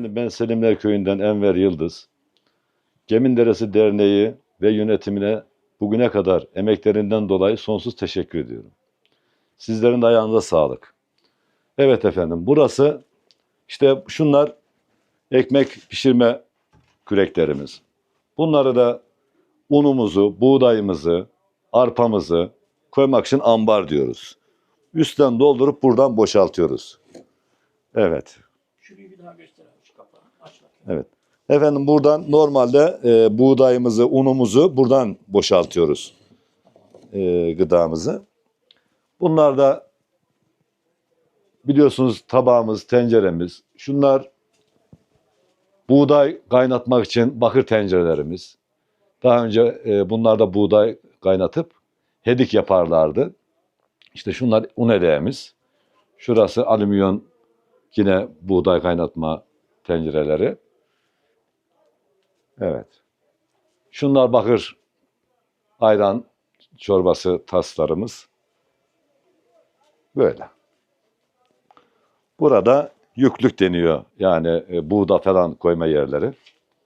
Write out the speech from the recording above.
Efendim ben Selimler Köyü'nden Enver Yıldız. Geminderesi Derneği ve yönetimine bugüne kadar emeklerinden dolayı sonsuz teşekkür ediyorum. Sizlerin de ayağınıza sağlık. Evet efendim burası işte şunlar ekmek pişirme küreklerimiz. Bunları da unumuzu, buğdayımızı, arpamızı koymak için ambar diyoruz. Üstten doldurup buradan boşaltıyoruz. Evet. Daha göster abi şu kapağı. Aç bakayım. Evet. Efendim buradan normalde e, buğdayımızı, unumuzu buradan boşaltıyoruz. E, gıdamızı. Bunlar da biliyorsunuz tabağımız, tenceremiz. Şunlar buğday kaynatmak için bakır tencerelerimiz. Daha önce e, bunlarda buğday kaynatıp hedik yaparlardı. İşte şunlar un eleğimiz. Şurası alüminyum yine buğday kaynatma tencereleri. Evet. Şunlar bakır ayran çorbası taslarımız. Böyle. Burada yüklük deniyor. Yani e, buğda falan koyma yerleri.